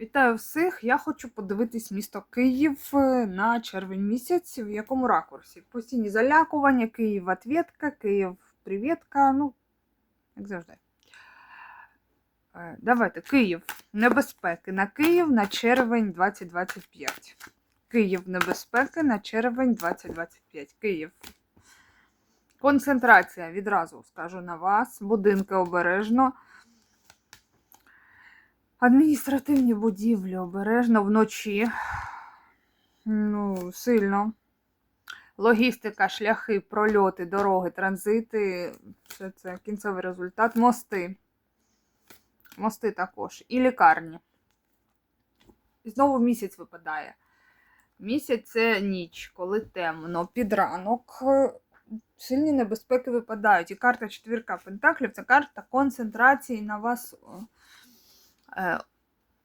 Вітаю всіх! Я хочу подивитись місто Київ е, на червень місяць, в якому ракурсі. Постійні залякування, Київ ответка, Київ привітка, ну, як завжди. Е, Давайте, Київ. Небезпеки на Київ на червень 2025. Київ небезпеки на червень 2025. Київ. Концентрація відразу скажу на вас. Будинки обережно. Адміністративні будівлі обережно вночі. Ну, сильно. Логістика, шляхи, прольоти, дороги, транзити. Все це кінцевий результат. Мости. Мости також. І лікарні. І знову місяць випадає. Місяць це ніч, коли темно. Під ранок е, сильні небезпеки випадають. І карта четвірка Пентаклів це карта концентрації на вас. Е,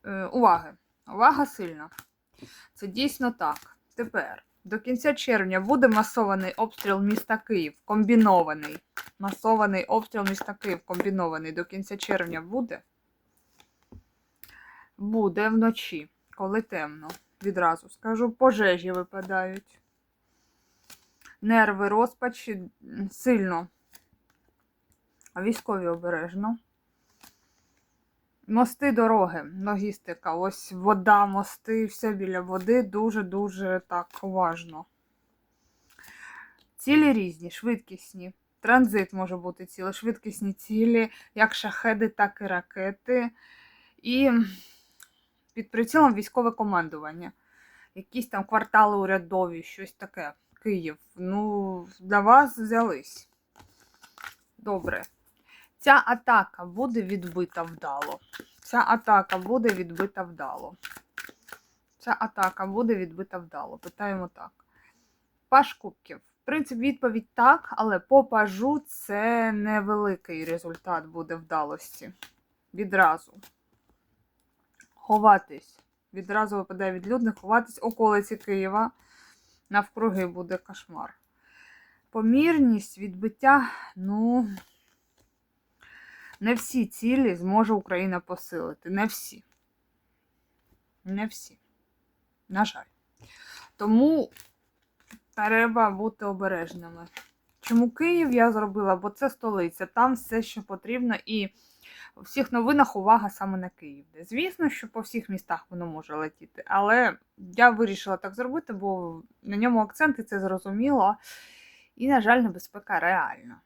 е, уваги. Увага сильна. Це дійсно так. Тепер до кінця червня буде масований обстріл міста Київ. Комбінований. Масований обстріл міста Київ комбінований. До кінця червня буде. Буде вночі, коли темно. Відразу скажу, пожежі випадають. Нерви, розпачі сильно. А військові обережно. Мости, дороги, логістика. Ось вода, мости, все біля води дуже-дуже так уважно. Цілі різні, швидкісні. Транзит може бути цілі, швидкісні цілі, як шахеди, так і ракети. І під прицілом військове командування. Якісь там квартали урядові, щось таке. Київ. Ну, для вас взялись. Добре. Ця атака буде відбита вдало. Ця атака буде відбита вдало. Ця атака буде відбита вдало. Питаємо так. Паш кубків. В принципі, відповідь так, але по пажу це невеликий результат буде вдалості. Відразу. Ховатись. Відразу випадає відлюдник, ховатись околиці Києва. Навкруги буде кошмар. Помірність, відбиття, ну. Не всі цілі зможе Україна посилити. Не всі. Не всі. На жаль. Тому треба бути обережними. Чому Київ я зробила? Бо це столиця, там все, що потрібно, і у всіх новинах увага саме на Київ. Звісно, що по всіх містах воно може летіти, але я вирішила так зробити, бо на ньому акцент і це зрозуміло. І, на жаль, небезпека реальна.